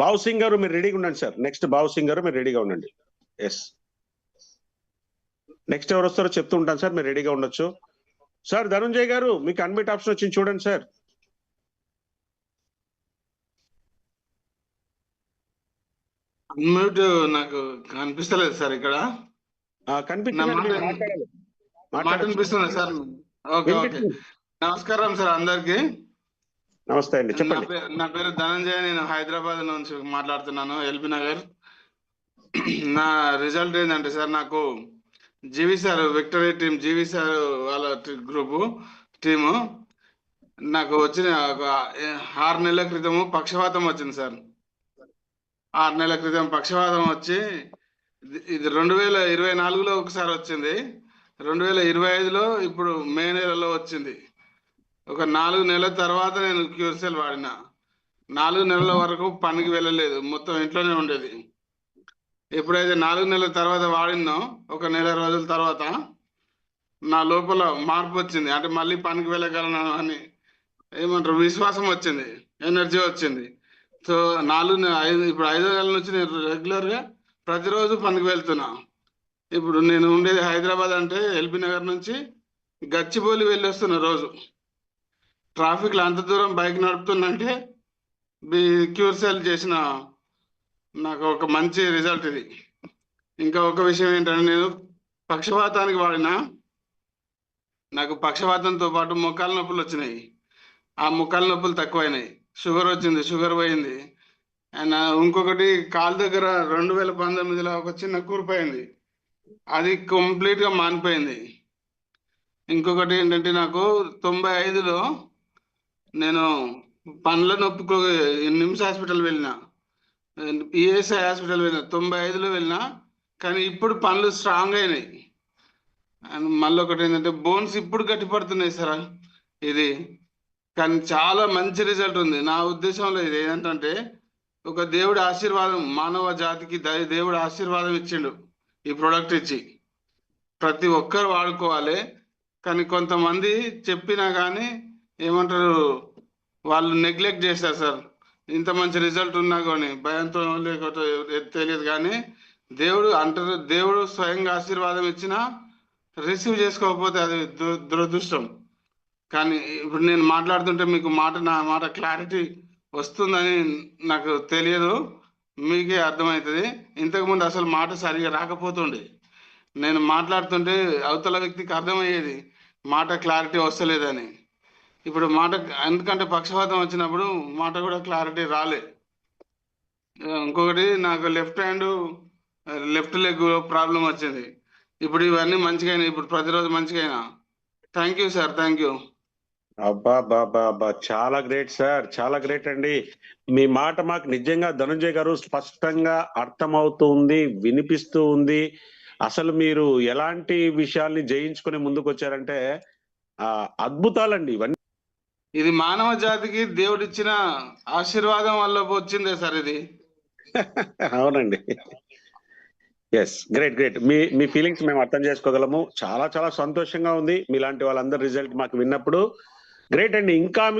బావు సింగ్ గారు మీరు రెడీగా ఉండండి సార్. నెక్స్ట్ బావు సింగ్ గారు మీరు రెడీగా ఉండండి. ఎస్ నెక్స్ట్ ఎవరు వస్తారో చెప్తూ ఉంటాను సార్. మీరు రెడీగా ఉండొచ్చు. సార్ ధనుంజయ్ గారు మీకు అన్మిట్ ఆప్షన్ వచ్చింది చూడండి సార్. అన్మ్యూట్ నాకు కనిపిస్తలేదు సార్ ఇక్కడ. వినిపిస్తుంది సార్? Okay okay. నమస్కారం సార్ అందరికి. నమస్తే అండి నా చెప్పండి. పేరు నా పేరు ధనంజయ నేను హైదరాబాద్ నుంచి మాట్లాడుతున్నాను ఎల్బీ నగర్. నా రిజల్ట్ ఏంటంటే సార్ నాకు GV sir victory team GV sir వాళ్ళ గ్రూపు టీము. నాకు వచ్చిన ఒక ఆరు నెలల క్రితము పక్షవాతం వచ్చింది సార్. ఆరు నెలల క్రితం పక్షవాతం వచ్చి ఇది రెండు వేల ఇరవై నాలుగులో ఒకసారి వచ్చింది. రెండు వేల ఇరవై ఐదులో ఇప్పుడు మే నెలలో వచ్చింది. ఒక నాలుగు నెలల తర్వాత నేను క్యూర్సెల్ వాడిన. నాలుగు నెలల వరకు పనికి వెళ్ళలేదు. మొత్తం ఇంట్లోనే ఉండేది. ఎప్పుడైతే నాలుగు నెలల తర్వాత వాడిందో ఒక నెల రోజుల తర్వాత నా లోపల మార్పు వచ్చింది. అంటే మళ్ళీ పనికి వెళ్ళగలను అని ఏమంటారు? విశ్వాసం వచ్చింది. ఎనర్జీ వచ్చింది. సో నాలుగు నెల ఐదు ఇప్పుడు ఐదో నెలల నుంచి నేను రెగ్యులర్గా ప్రతిరోజు పనికి వెళ్తున్నా. ఇప్పుడు నేను ఉండేది హైదరాబాద్ అంటే ఎల్బీ నగర్ నుంచి గచ్చిబౌలి వెళ్ళి వస్తున్నా రోజు. ట్రాఫిక్లో అంత దూరం బైక్ నడుపుతుందంటే బి క్యూర్ సెల్ చేసిన నాకు ఒక మంచి రిజల్ట్ ఇది. ఇంకా ఒక విషయం ఏంటంటే నేను పక్షపాతానికి వాడిన నాకు పక్షవాతంతో పాటు మొక్కల నొప్పులు వచ్చినాయి. ఆ మొక్కల నొప్పులు తక్కువైనాయి. షుగర్ వచ్చింది షుగర్ పోయింది. అండ్ ఇంకొకటి కాలు దగ్గర రెండు వేల పంతొమ్మిదిలో ఒక చిన్న కూరిపోయింది అది కంప్లీట్గా మానిపోయింది. ఇంకొకటి ఏంటంటే నాకు తొంభై ఐదులో నేను పండ్ల నొప్పికి నిమ్స్ హాస్పిటల్ వెళ్ళిన ఈఎస్ఐ హాస్పిటల్ వెళ్ళిన తొంభై ఐదులో వెళ్ళిన కానీ ఇప్పుడు పండ్లు స్ట్రాంగ్ అయినాయి. అండ్ మళ్ళీ ఒకటి ఏంటంటే బోన్స్ ఇప్పుడు గట్టిపడుతున్నాయి సార్. ఇది కానీ చాలా మంచి రిజల్ట్ ఉంది. నా ఉద్దేశంలో ఇది ఏంటంటే ఒక దేవుడి ఆశీర్వాదం మానవ జాతికి దేవుడు ఆశీర్వాదం ఇచ్చిండు. ఈ ప్రోడక్ట్ ఇచ్చి ప్రతి ఒక్కరు వాడుకోవాలి. కానీ కొంతమంది చెప్పినా కానీ ఏమంటారు వాళ్ళు నెగ్లెక్ట్ చేస్తారు సార్ ఇంత మంచి రిజల్ట్ ఉన్నా కానీ భయంతో లేకపోతే తెలియదు కానీ దేవుడు అంటారు దేవుడు స్వయంగా ఆశీర్వాదం ఇచ్చినా రిసీవ్ చేసుకోకపోతే అది దు- దురదృష్టం. కానీ ఇప్పుడు నేను మాట్లాడుతుంటే మీకు మాట నా మాట క్లారిటీ వస్తుందని నాకు తెలియదు. మీకే అర్థమవుతుంది. ఇంతకుముందు అసలు మాట సరిగా రాకపోతుండే. నేను మాట్లాడుతుంటే అవతల వ్యక్తికి అర్థమయ్యేది మాట క్లారిటీ వస్తలేదని. ఇప్పుడు మాట ఎందుకంటే పక్షపాతం వచ్చినప్పుడు మాట కూడా క్లారిటీ రాలే. ఇంకొకటి నాకు left hand left leg problem వచ్చింది. ఇప్పుడు ఇవన్నీ మంచిగా ఇప్పుడు ప్రతిరోజు మంచిగా అయినా thank you sir thank you అబ్బా బాబా అబ్బా చాలా గ్రేట్ సార్ చాలా గ్రేట్ అండి. మీ మాట మాకు నిజంగా ధనుంజయ్ గారు స్పష్టంగా అర్థమవుతుంది వినిపిస్తూ ఉంది. అసలు మీరు ఎలాంటి విషయాల్ని జయించుకుని ముందుకు వచ్చారంటే ఆ అద్భుతాలండి ఇవన్నీ. ఇది మానవ జాతికి దేవుడిచ్చిన ఆశీర్వాదం వల్ల వచ్చిందే సార్ ఇది. అవునండి. ఎస్ గ్రేట్ గ్రేట్ మీ మీ ఫీలింగ్స్ మేము అర్థం చేసుకోగలము. చాలా చాలా సంతోషంగా ఉంది. మీలాంటి వాళ్ళందరి రిజల్ట్ మాకు విన్నప్పుడు. గ్రేట్ అండి. ఇంకా